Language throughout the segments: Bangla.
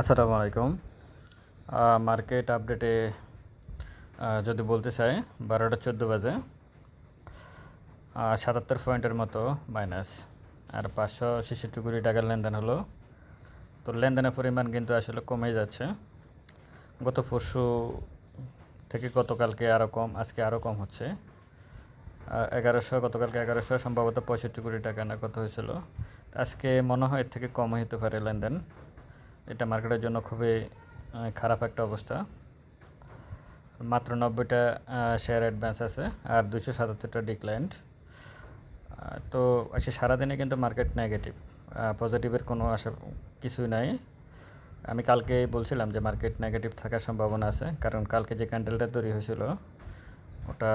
আসসালামু আলাইকুম। মার্কেট আপডেটে যদি বলতে চাই, বারোটা চোদ্দ বাজে। সাতাত্তর পয়েন্টের মতো মাইনাস আর পাঁচশো ছেষট্টি কোটি টাকার লেনদেন হলো। তো লেনদেনের পরিমাণ কিন্তু আসলে কমে যাচ্ছে। গত পরশু থেকে গতকালকে আরও কম, আজকে আরও কম হচ্ছে। এগারোশো, গতকালকে এগারোশো, সম্ভবত পঁয়ষট্টি কোটি টাকা না কত হয়েছিল। আজকে মনে হয় এর থেকে কম হতে পারে লেনদেন। এটা মার্কেটের জন্য খুবই খারাপ একটা অবস্থা। মাত্র নব্বইটা শেয়ার অ্যাডভান্স আছে আর দুশো সাতাত্তরটা ডিক্লাইন্ড তো আজকে সারাদিনে কিন্তু মার্কেট নেগেটিভ পজিটিভের কোনো আশা, কিছুই নাই। আমি কালকে বলছিলাম যে মার্কেট নেগেটিভ থাকার সম্ভাবনা আছে, কারণ কালকে যে ক্যান্ডেলটা তৈরি হয়েছিল, ওটা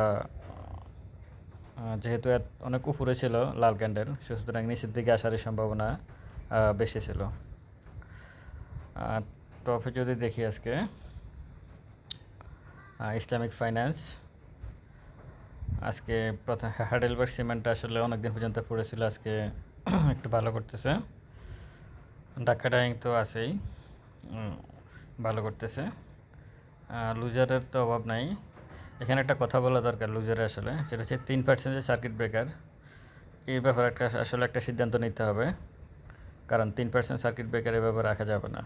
যেহেতু অনেক উপরে ছিল লাল ক্যান্ডেল সুতরাং নিচের দিকে আসারই সম্ভাবনা বেশি ছিল। টপে যদি দেখি আজকে ইসলামিক ফাইন্যান্স, আজকে প্রথম হাডেলবার্গ সিমেন্টটা আসলে অনেক দিন পর্যন্ত পড়েছিল, আজকে একটু ভালো করতেছে। ঢাকা ডাইং তো আছেই ভালো করতেছে। লুজারের তো অভাব নাই। এখানে একটা কথা বলা দরকার লুজারে আসলে, সেটা হচ্ছে তিন পার্সেন্টের সার্কিট ব্রেকার এই ব্যাপারে একটা, আসলে একটা সিদ্ধান্ত নিতে হবে। কারণ তিন পার্সেন্ট সার্কিট ব্রেকার এ ব্যাপারে রাখা যাবে না।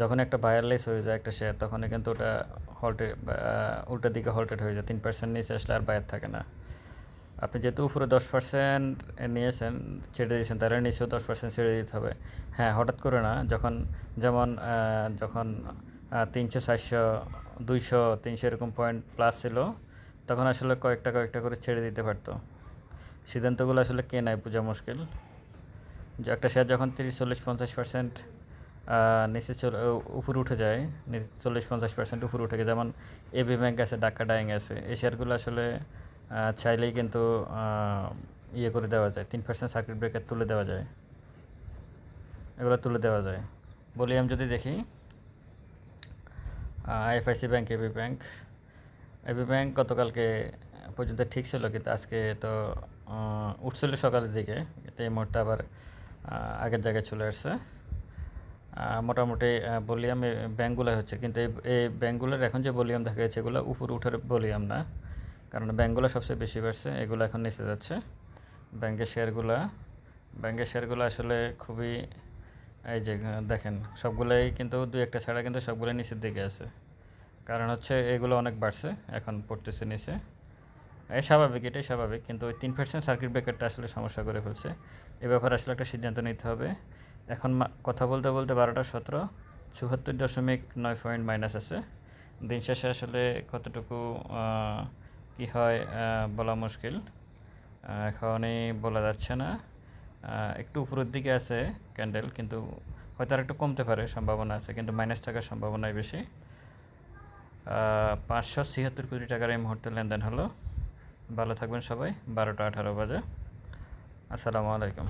যখন একটা বায়ারলেস হয়ে যায় একটা শেয়ার তখনই কিন্তু ওটা হল্টে উল্টা দিকে হল্টেড হয়ে যায়। তিন পার্সেন্ট নিচে আসলে আর বায়ার থাকে না। আপনি যেহেতু উপরে দশ পার্সেন্ট নিয়েছেন, ছেড়ে দিয়েছেন, তাহলে নিচেও দশ পার্সেন্ট ছেড়ে দিতে হবে। হ্যাঁ হঠাৎ করে না। যখন যেমন যখন তিনশো, চারশো, দুইশো, তিনশো এরকম পয়েন্ট প্লাস ছিল, তখন আসলে কয়েকটা কয়েকটা করে ছেড়ে দিতে পারতো। সিদ্ধান্তগুলো আসলে কে নেয় বোঝা মুশকিল। যে একটা শেয়ার যখন তিরিশ, চল্লিশ, পঞ্চাশ পার্সেন্ট নিচে চলে উপরে উঠে যায় চল্লিশ পঞ্চাশ পার্সেন্ট উপরে উঠে যায় যেমন এবি ব্যাংক আছে ডাক্কা ডাইং আছে, এই শেয়ারগুলো আসলে চাইলেই কিন্তু ইয়ে করে দেওয়া যায়, তিন পার্সেন্ট সার্কিট ব্রেকার তুলে দেওয়া যায়। এগুলো তুলে দেওয়া যায়। বলি, আমি যদি দেখি IFIC bank AB bank AB bank গতকালকে পর্যন্ত ঠিক ছিল, কিন্তু আজকে তো উঠছিল সকালের দিকে এই মুহূর্তে আবার আগের জায়গায় চলে আসছে। মোটামুটি ভলিউম ব্যাঙ্কগুলো হচ্ছে। কিন্তু এই এই ব্যাঙ্কগুলোর এখন যে ভলিউম দেখা যাচ্ছে এগুলো উপর উঠার ভলিউম না। কারণ ব্যাঙ্কগুলো সবচেয়ে বেশি বাড়ছে, এগুলো এখন নিচে যাচ্ছে। ব্যাংকের শেয়ারগুলো ব্যাংকের শেয়ারগুলো আসলে খুবই, এই যে, দেখেন, সবগুলোই কিন্তু দুই একটা ছাড়া কিন্তু সবগুলোই নিচের দিকে আছে। কারণ হচ্ছে এগুলো অনেক বাড়ছে, এখন পড়তেছে নিচে। এই স্বাভাবিক, এটাই স্বাভাবিক। কিন্তু ওই তিন পার্সেন্ট সার্কিট ব্রেকারটা আসলে সমস্যা করে ফেলছে। এ ব্যাপারে আসলে একটা সিদ্ধান্ত নিতে হবে। এখন কথা বলতে বলতে বারোটা সতেরো, চুয়াত্তর দশমিক নয় পয়েন্ট মাইনাস আছে। দিন শেষে আসলে কতটুকু কি হয় বলা মুশকিল। এখনই বলা যাচ্ছে না। একটু উপরের দিকে আছে ক্যান্ডেল, কিন্তু হয়তো আর একটু কমতে পারে, সম্ভাবনা আছে, কিন্তু মাইনাস থাকার সম্ভাবনাই বেশি। পাঁচশো ছিয়াত্তর কোটি টাকার এই মুহূর্তে লেনদেন হলো। ভালো থাকবেন সবাই, বারোটা আঠারো বাজে। আসসালামু আলাইকুম।